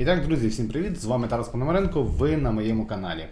І так, друзі, всім привіт! З вами Тарас Пономаренко. Ви на моєму каналі.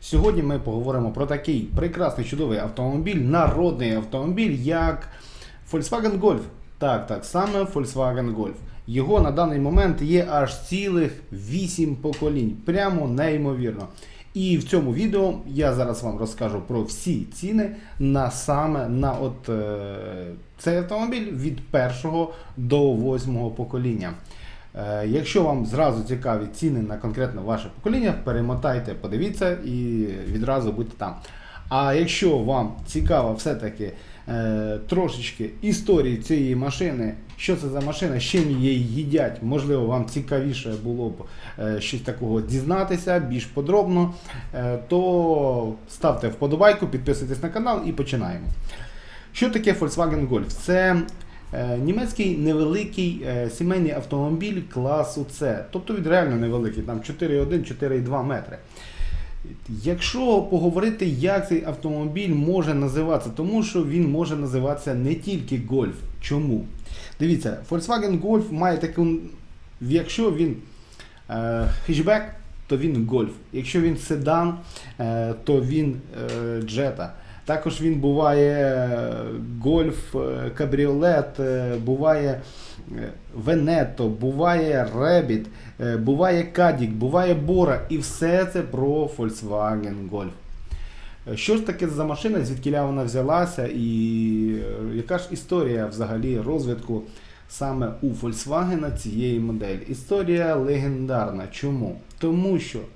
Сьогодні ми поговоримо про такий прекрасний чудовий автомобіль, народний автомобіль, як Volkswagen Golf. Так, так, саме Volkswagen Golf. Його на даний момент є аж цілих 8 поколінь. Прямо неймовірно. І в цьому відео я зараз вам розкажу про всі ціни на саме на от е, цей автомобіль від першого до восьмого покоління. Е, Якщо вам зразу цікаві ціни на конкретно ваше покоління, перемотайте, подивіться і відразу будьте там. А якщо вам цікаво все-таки е, трошечки історії цієї машини, що це за машина, з чим її їдять, можливо, вам цікавіше було б е, щось такого дізнатися більш подробно, е, то ставте вподобайку, підписуйтесь на канал і починаємо. Що таке Volkswagen Golf? Це німецький невеликий е, сімейний автомобіль класу С. Тобто він реально невеликий, там 4,1-4,2 метри. Якщо поговорити, як цей автомобіль може називатися, тому що він може називатися не тільки Golf. Чому? Дивіться, Volkswagen Golf має таку, якщо він е, хетчбек, то він Golf. Якщо він седан, е, то він е, Jetta. Також він буває гольф, е, кабріолет, е, буває е, Венето, буває Ребіт, е, буває Кадік, буває Бора. І все це про Volkswagen Golf. Е, Що ж таке за машина, звідкіля вона взялася, і е, яка ж історія взагалі розвитку саме у Volkswagen цієї моделі? Історія легендарна. Чому? Тому що Е,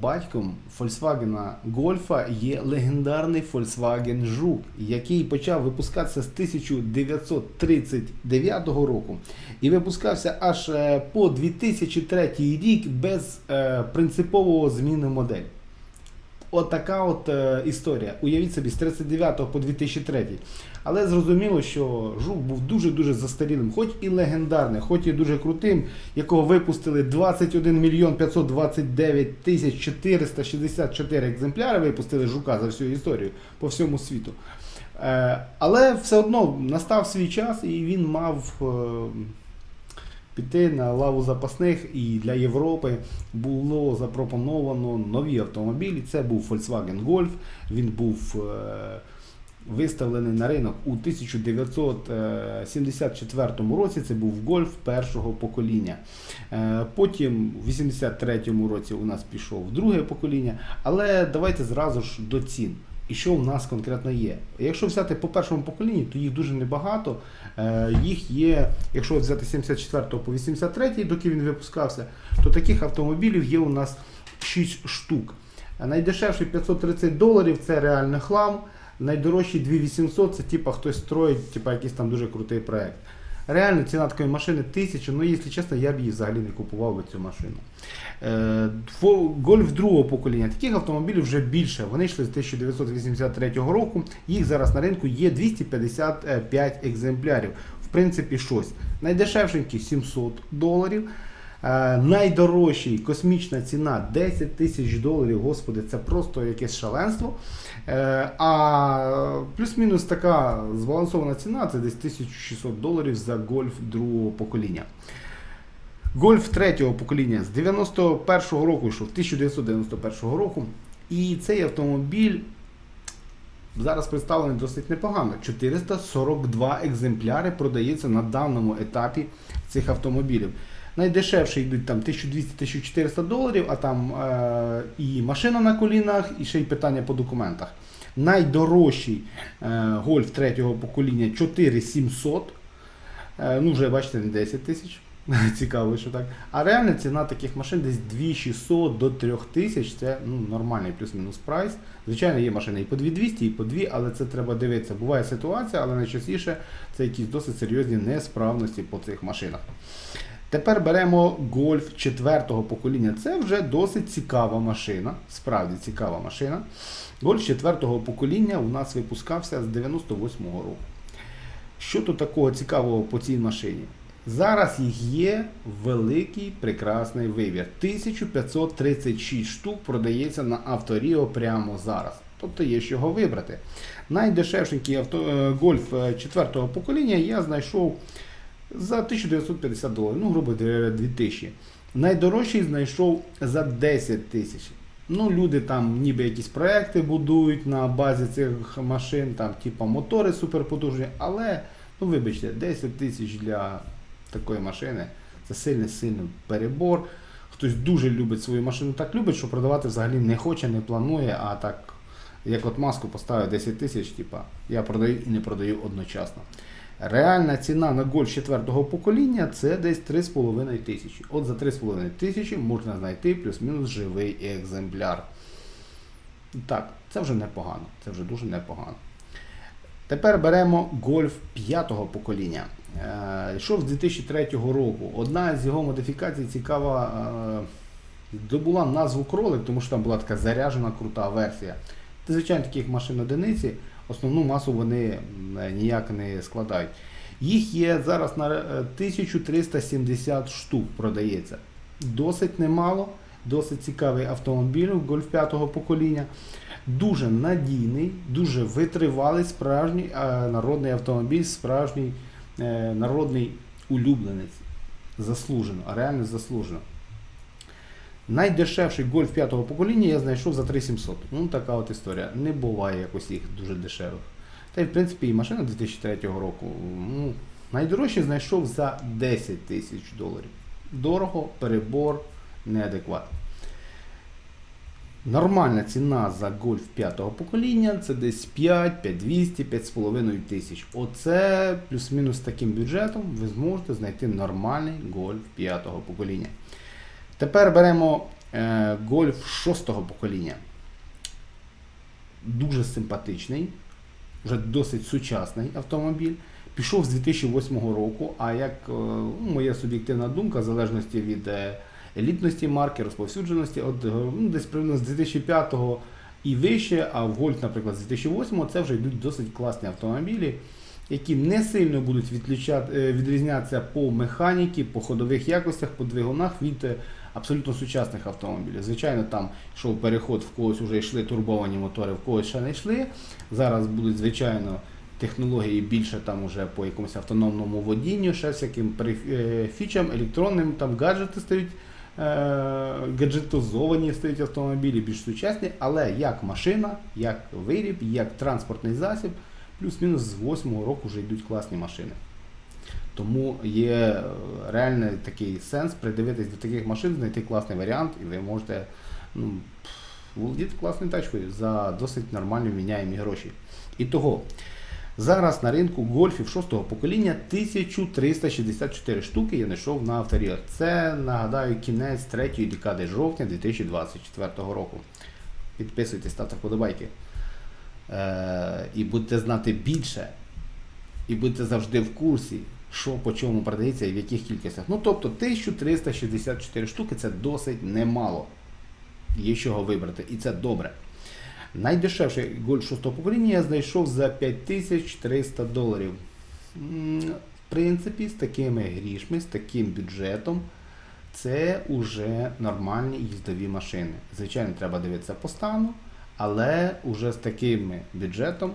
Батьком Volkswagen Golf є легендарний Volkswagen Жук, який почав випускатися з 1939 року і випускався аж е, по 2003 рік без е, принципового зміни модель. Отака от е, історія. Уявіть собі, з 39 по 2003. Але зрозуміло, що Жук був дуже-дуже застарілим, хоч і легендарним, хоч і дуже крутим, якого випустили 21 мільйон 529 тисяч 464 екземпляри, випустили Жука за всю історію по всьому світу. Е, але все одно настав свій час і він мав. Е, піти на лаву запасних і для Європи було запропоновано нові автомобілі. Це був Volkswagen Golf. Він був е, виставлений на ринок у 1974 році. Це був Golf першого покоління. Е, Потім у 83 році у нас пішов друге покоління. Але давайте зразу ж до цін. І що в нас конкретно є? Якщо взяти по першому поколінні, то їх дуже небагато. Е, Їх є, якщо взяти 74 по 83, доки він випускався, то таких автомобілів є у нас 6 штук. Найдешевший 530 доларів це реальний хлам. Найдорожчий 2800 це типа хтось строїть, типа якийсь там дуже крутий проект. Реально ціна такої машини 1000, ну якщо чесно, я б її взагалі не купував би цю машину. Е, Гольф другого покоління. Таких автомобілів вже більше. Вони йшли з 1983 року. Їх зараз на ринку є 255 екземплярів. В принципі, щось. Найдешевшенький 700 доларів. Е, найдорожчий космічна ціна 10 тисяч доларів. Господи, це просто якесь шаленство. Е, а плюс-мінус така збалансована ціна це десь 1600 доларів за гольф другого покоління. Гольф третього покоління з 91-го року йшов, 1991 року. І цей автомобіль зараз представлений досить непогано. 442 екземпляри продається на даному етапі цих автомобілів. Найдешевші йдуть там 1200-1400 доларів, а там е, і машина на колінах, і ще й питання по документах. Найдорожчий е, гольф третього покоління 4700. Е, ну, вже бачите, не 10 тисяч. Цікаво, що так. А реальна ціна таких машин десь 2600 до 3000. Це ну, нормальний плюс-мінус прайс. Звичайно, є машини і по 2200, і по 2, але це треба дивитися. Буває ситуація, але найчастіше це якісь досить серйозні несправності по цих машинах. Тепер беремо Golf 4 покоління. Це вже досить цікава машина. Справді цікава машина. Golf 4 покоління у нас випускався з 98-го року. Що тут такого цікавого по цій машині? Зараз їх є великий прекрасний вибір. 1536 штук продається на Авторіо прямо зараз. Тобто є з чого вибрати. Найдешевшенький авто, е, гольф 4 покоління я знайшов за 1950 доларів, ну, грубо говоря, 2000. Найдорожчий знайшов за 10 тисяч. Ну, люди там ніби якісь проекти будують на базі цих машин, там, типу мотори суперпотужні, але, ну вибачте, 10 тисяч для такої машини це сильний сильний перебор. Хтось дуже любить свою машину, так любить, що продавати взагалі не хоче, не планує, а так, як от маску поставив 10 тисяч, типа, я продаю і не продаю одночасно. Реальна ціна на гольф 4 покоління це десь 3,5 тисячі. От за 3,5 тисячі можна знайти плюс-мінус живий екземпляр. Так, це вже непогано. Це вже дуже непогано. Тепер беремо гольф 5 покоління. Е, Йшов з 2003 року. Одна з його модифікацій цікава. е, Добула назву кролик, тому що там була така заряжена крута версія. Звичайно, таких машин одиниці, основну масу вони е, ніяк не складають. Їх є зараз на е, 1370 штук продається. Досить немало, досить цікавий автомобіль Golf 5 покоління. Дуже надійний, дуже витривалий, справжній е, народний автомобіль, справжній е, народний улюбленець. Заслужено, реально заслужено. Найдешевший гольф 5 покоління я знайшов за 3700. Ну, така от історія. Не буває якось їх дуже дешевих. Та й в принципі і машина 2003 року. Ну, найдорожче знайшов за 10 тисяч доларів. Дорого, перебор, неадекватно. Нормальна ціна за гольф 5 покоління це десь 5, 5200, 5,5 тисяч. Оце плюс-мінус таким бюджетом ви зможете знайти нормальний гольф 5 покоління. Тепер беремо е, гольф 6 покоління. Дуже симпатичний, вже досить сучасний автомобіль. Пішов з 2008 року, а як е, ну, моя суб'єктивна думка, в залежності від е, елітності марки, розповсюдженості, от, ну, десь приблизно з 2005 і вище, а в Гольф, наприклад, з 2008 це вже йдуть досить класні автомобілі, які не сильно будуть відрізнятися по механіки, по ходових якостях, по двигунах від абсолютно сучасних автомобілів. Звичайно, там йшов переход, в когось вже йшли турбовані мотори, в когось ще не йшли. Зараз будуть, звичайно, технології більше там уже по якомусь автономному водінню, ще всяким е, фічам, електронним, там гаджети стають. е, Гаджетизовані стають автомобілі більш сучасні, але як машина, як виріб, як транспортний засіб, плюс-мінус з 8 року вже йдуть класні машини. Тому є е, реальний такий сенс придивитись до таких машин, знайти класний варіант, і ви можете ну, володіти класною тачкою за досить нормальні міняємі гроші. І того, зараз на ринку гольфів 6 покоління 1364 штуки я знайшов на авторіях. Це, нагадаю, кінець третьої декади жовтня 2024 року. Підписуйтесь, ставте вподобайки. Е, і будете знати більше і будете завжди в курсі, що по чому продається і в яких кількостях. Ну тобто 1364 штуки це досить немало. Є чого вибрати, і це добре. Найдешевший гольф 6 покоління я знайшов за 5300 доларів. В принципі, з такими грішми, з таким бюджетом, це вже нормальні їздові машини. Звичайно, треба дивитися по стану, але вже з таким бюджетом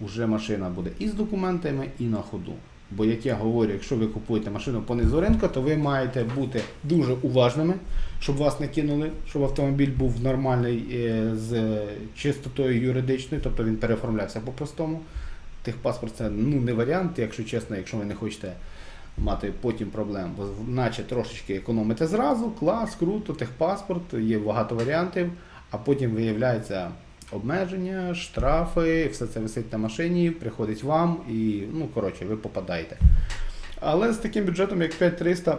вже машина буде і з документами, і на ходу. Бо, як я говорю, якщо ви купуєте машину по низу ринку, то ви маєте бути дуже уважними, щоб вас не кинули, щоб автомобіль був нормальний е, з чистотою юридичною, тобто він переоформлявся по-простому. Техпаспорт це ну, не варіант, якщо чесно, якщо ви не хочете мати потім проблем. Бо наче трошечки економите зразу, клас, круто, техпаспорт, є багато варіантів, а потім виявляється обмеження, штрафи, все це висить на машині, приходить вам і, ну, коротше, ви попадаєте. Але з таким бюджетом, як 5300,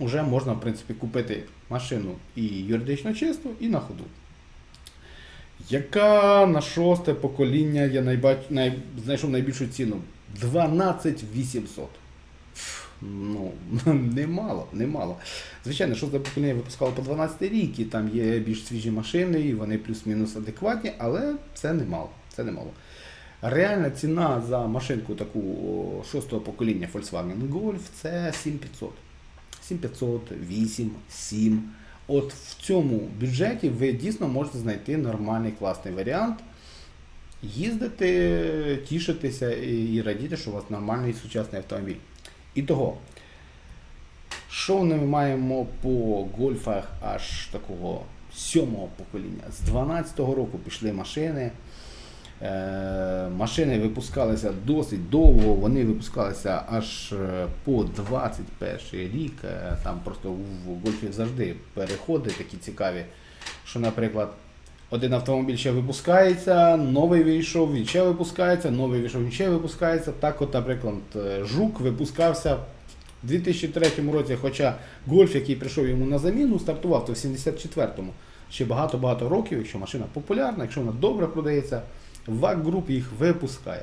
вже можна, в принципі, купити машину і юридично чисту, і на ходу. Яка на шосте покоління я найбач... най... знайшов найбільшу ціну? 12 800. Фу, Ну, немало, немало. Звичайно, шосте покоління випускало по 12 рік, і там є більш свіжі машини, і вони плюс-мінус адекватні, але це немало. Це немало. Реальна ціна за машинку таку шостого покоління Volkswagen Golf це 7500. 7500, 8, 7. От в цьому бюджеті ви дійсно можете знайти нормальний класний варіант, їздити, тішитися і радіти, що у вас нормальний сучасний автомобіль. І того, що ми маємо по гольфах аж такого сьомого покоління? З 12-го року пішли машини. Е, Машини випускалися досить довго, вони випускалися аж е, по 21 рік. Е, Там просто в гольфі завжди переходи такі цікаві, що, наприклад, один автомобіль ще випускається, новий вийшов, він ще випускається, новий вийшов, він ще випускається. Так, от, наприклад, е, Жук випускався в 2003 році, хоча гольф, який прийшов йому на заміну, стартував то в 74-му. Ще багато-багато років, якщо машина популярна, якщо вона добре продається, ВАК груп їх випускає.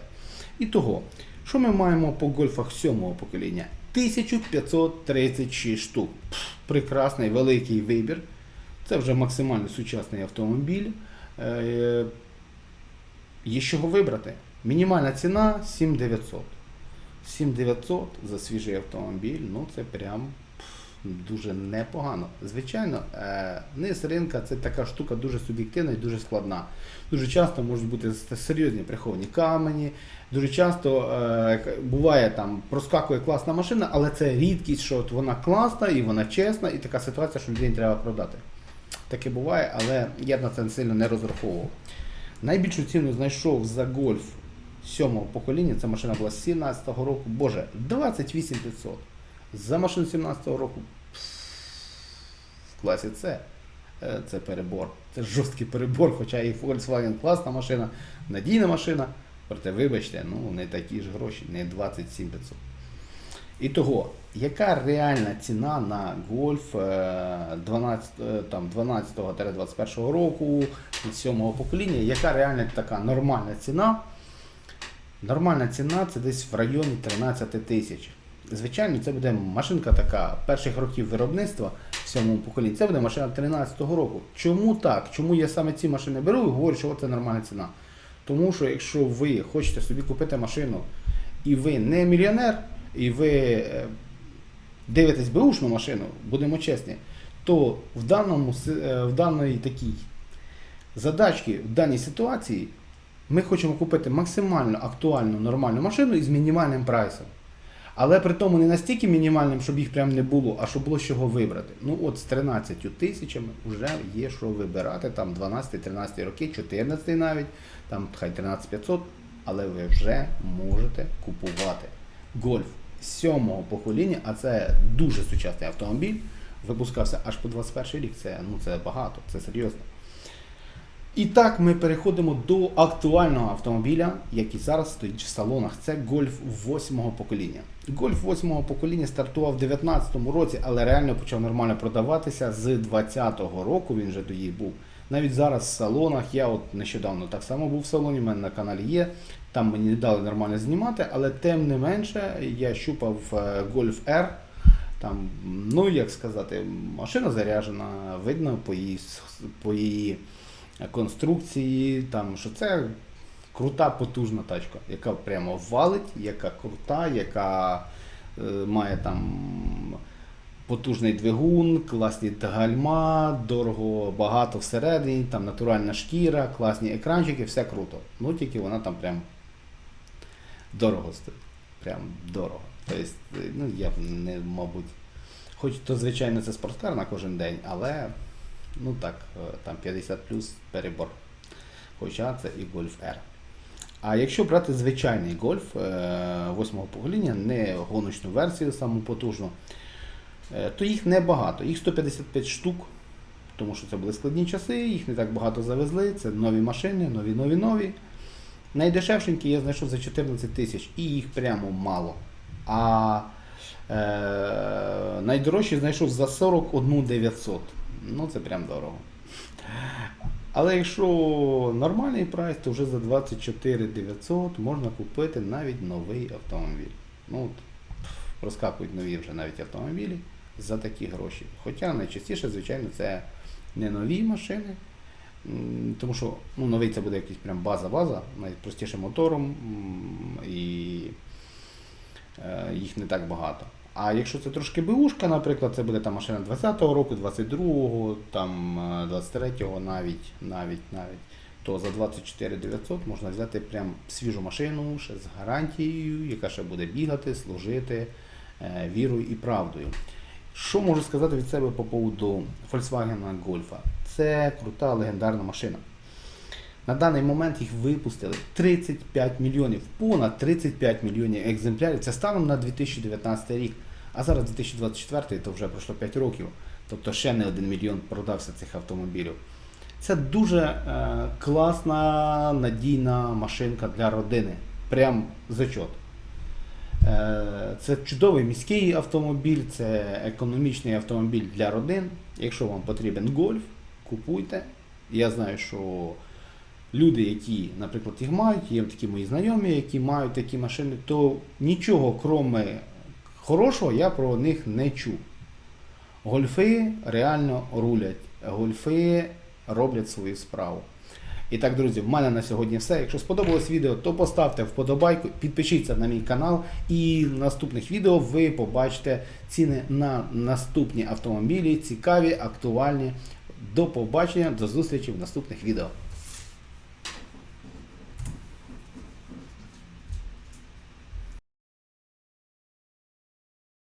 І того, що ми маємо по гольфах сьомого покоління? 1536 штук. Прекрасний великий вибір. Це вже максимально сучасний автомобіль. Е, Є чого вибрати. Мінімальна ціна 7900. 7900 за свіжий автомобіль, ну це прям дуже непогано. Звичайно, е, низ ринка це така штука дуже суб'єктивна і дуже складна. Дуже часто можуть бути серйозні приховані камені. Дуже часто е, буває там проскакує класна машина, але це рідкість, що от вона класна і вона чесна, і така ситуація, що людині треба продати. Таке буває, але я на це сильно не розраховував. Найбільшу ціну знайшов за гольф сьомого покоління. Ця машина була з 17-го року. Боже, 28 500. За машину 17-го року в класі С. е, Це перебор. Це жорсткий перебор, хоча і Volkswagen класна машина, надійна машина. Проте, вибачте, ну не такі ж гроші, не 27 500. І того, яка реальна ціна на гольф е, 12, е, 12-21 року, 7 покоління, яка реальна така нормальна ціна? Нормальна ціна це десь в районі 13 тисяч. Звичайно, це буде машинка така перших років виробництва в сьомому поколінні. Це буде машина 13-го року. Чому так? Чому я саме ці машини беру і говорю, що це нормальна ціна? Тому що якщо ви хочете собі купити машину і ви не мільйонер, і ви е, дивитесь беушну машину, будемо чесні, то в даному е, в даної такій задачці, в даній ситуації ми хочемо купити максимально актуальну нормальну машину із мінімальним прайсом. Але при тому не настільки мінімальним, щоб їх прям не було, а щоб було з чого вибрати. Ну от з 13 тисячами вже є що вибирати, там 12-13 роки, 14 навіть, там хай 13500, але ви вже можете купувати гольф сьомого покоління, а це дуже сучасний автомобіль. Випускався аж по 21 рік. Це, ну, це багато, це серйозно. І так ми переходимо до актуального автомобіля, який зараз стоїть в салонах. Це Golf 8 покоління. Golf 8 покоління стартував в 2019 році, але реально почав нормально продаватися з 2020 року. Він вже тоді був. Навіть зараз в салонах. Я от нещодавно так само був в салоні, в мене на каналі є. Там мені не дали нормально знімати, але тим не менше я щупав е, Golf R. Там, ну як сказати, машина заряджена, видно по її, по її конструкції, там, що це крута, потужна тачка, яка прямо валить, яка крута, яка е, має там потужний двигун, класні гальма, дорого, багато всередині, там натуральна шкіра, класні екранчики, все круто. Ну тільки вона там прям дорого стоїть. Прям дорого. Тобто, ну я б не, мабуть. Хоч то, звичайно, це спорткар на кожен день, але ну так, е, там 50 плюс перебор. Хоча це і Golf R. А якщо брати звичайний гольф е, восьмого покоління, не гоночну версію, саму потужну, е, то їх небагато. Їх 155 штук, тому що це були складні часи, їх не так багато завезли. Це нові машини, нові, нові, нові. Найдешевшенькі я знайшов за 14 тисяч, і їх прямо мало. А е, найдорожчі знайшов за 41 900. Ну це прям дорого. Але якщо нормальний прайс, то вже за 24 900 можна купити навіть новий автомобіль. Ну, от, проскакують нові вже навіть автомобілі за такі гроші. Хоча найчастіше, звичайно, це не нові машини. Тому що ну, новий це буде якийсь прям база-база, найпростішим мотором і е, їх не так багато. А якщо це трошки бушка, наприклад, це буде там машина 20-го року, 22-го, там е, 23-го навіть, навіть, навіть, то за 24 900 можна взяти прям свіжу машину ще з гарантією, яка ще буде бігати, служити е, вірою і правдою. Що можу сказати від себе по поводу Volkswagen Golf? Це крута легендарна машина. На даний момент їх випустили 35 мільйонів, понад 35 мільйонів екземплярів. Це станом на 2019 рік. А зараз 2024, то вже пройшло 5 років. Тобто ще не 1 мільйон продався цих автомобілів. Це дуже е, класна надійна машинка для родини. Прям зачот. Е, Це чудовий міський автомобіль, це економічний автомобіль для родин. Якщо вам потрібен гольф, купуйте. Я знаю, що люди, які, наприклад, їх мають, є такі мої знайомі, які мають такі машини, то нічого, кроме хорошого, я про них не чув. Гольфи реально рулять. Гольфи роблять свою справу. І так, друзі, в мене на сьогодні все. Якщо сподобалось відео, то поставте вподобайку, підпишіться на мій канал, і в наступних відео ви побачите ціни на наступні автомобілі, цікаві, актуальні. До побачення, до зустрічі в наступних відео.